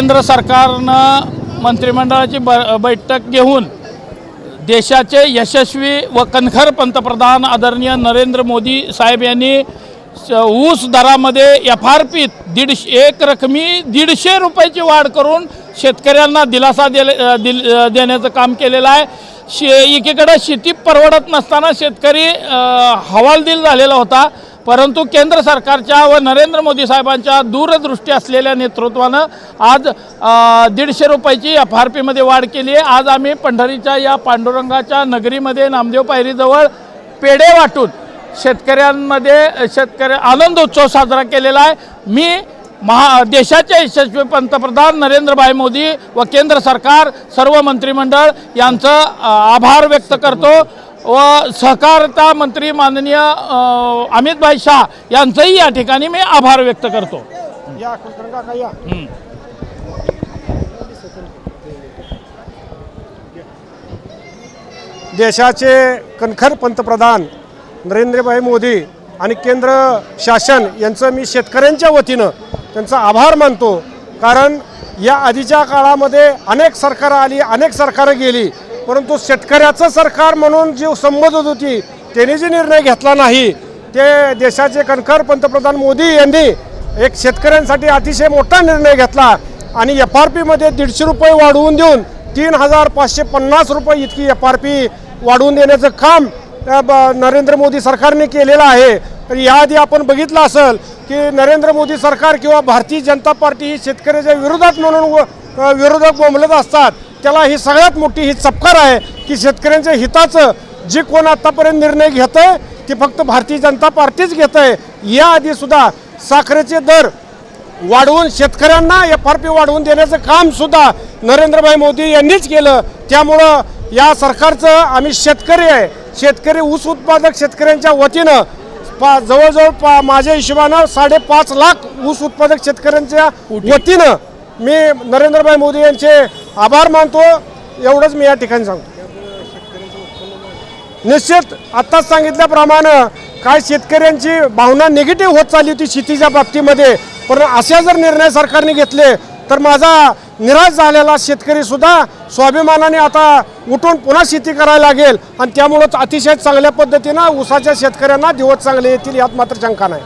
केंद्र सरकारनं मंत्रिमंडळाची ब बैठक घेऊन देशाचे यशस्वी व कणखर पंतप्रधान आदरणीय नरेंद्र मोदी साहेब यांनी स- ऊस दरामध्ये एफ आर पीत दीडशे एक रकमी दीडशे रुपयाची वाढ करून शेतकऱ्यांना दिलासा दिले दिल देण्याचं काम केलेलं आहे. शे एकीकडं शेती परवडत नसताना शेतकरी हवालदिल झालेला होता. परंतु केंद्र सरकारच्या व नरेंद्र मोदी साहेबांच्या दूरदृष्टी असलेल्या नेतृत्वानं आज दीडशे रुपयाची एफ आर पीमध्ये वाढ केली आहे. आज आम्ही पंढरीच्या या पांडुरंगाच्या नगरीमध्ये नामदेव पायरीजवळ पेढे वाटून शेतकऱ्यांमध्ये शेतकरी आनंदोत्सव साजरा केलेला आहे. मी महा देशाचे यशस्वी पंतप्रधान नरेंद्रभाई मोदी व केंद्र सरकार सर्व मंत्रिमंडळ यांचं आभार व्यक्त करतो. व सहकारिता मंत्री माननीय अमितभाई शाह यांचंही या ठिकाणी मी आभार व्यक्त करतो. या देशाचे कणखर पंतप्रधान नरेंद्रभाई मोदी आणि केंद्र शासन यांचं मी शेतकऱ्यांच्या वतीनं त्यांचा आभार मानतो. कारण या आधीच्या काळामध्ये अनेक सरकारं आली अनेक सरकारं गेली परंतु शेतकऱ्याचं सरकार म्हणून जी संबोधत होती त्यांनी जे निर्णय घेतला नाही ते देशाचे कणखर पंतप्रधान मोदी यांनी एक शेतकऱ्यांसाठी अतिशय मोठा निर्णय घेतला आणि एफ आर पीमध्ये दीडशे रुपये वाढवून देऊन तीन हजार पाचशे पन्नास रुपये इतकी एफ आर पी वाढवून देण्याचं काम नरेंद्र मोदी सरकारने केलेलं आहे. तर याआधी आपण बघितलं असेल की नरेंद्र मोदी सरकार किंवा भारतीय जनता पार्टी ही शेतकऱ्याच्या विरोधात म्हणून व- विरोधक बोंबलत असतात त्याला ही सगळ्यात मोठी ही चपकार आहे की शेतकऱ्यांच्या हिताचं जे कोण आत्तापर्यंत निर्णय घेत आहे ते फक्त भारतीय जनता पार्टीच घेत आहे याआधी सुद्धा साखरेचे दर वाढवून शेतकऱ्यांना एफ आर पी वाढवून देण्याचं कामसुद्धा नरेंद्रभाई मोदी यांनीच केलं. त्यामुळं या सरकारचं आम्ही शेतकरी आहे. शेतकरी ऊस उत्पादक शेतकऱ्यांच्या वतीनं पा जवळजवळ पा माझ्या हिशोबानं साडेपाच लाख ऊस उत्पादक शेतकऱ्यांच्या वतीनं मी नरेंद्रभाई मोदी यांचे आभार मानतो. एवढंच मी या ठिकाणी सांगतो. निश्चित आत्ताच सांगितल्याप्रमाणे काय शेतकऱ्यांची भावना निगेटिव्ह होत चालली होती शेतीच्या बाबतीमध्ये. पण अशा जर निर्णय सरकारने घेतले तर माझा निराश झालेला शेतकरीसुद्धा स्वाभिमानाने आता उठून पुन्हा शेती करायला लागेल. आणि त्यामुळं अतिशय चांगल्या पद्धतीनं ऊसाच्या शेतकऱ्यांना दिवस चांगले येतील यात मात्र शंका नाही.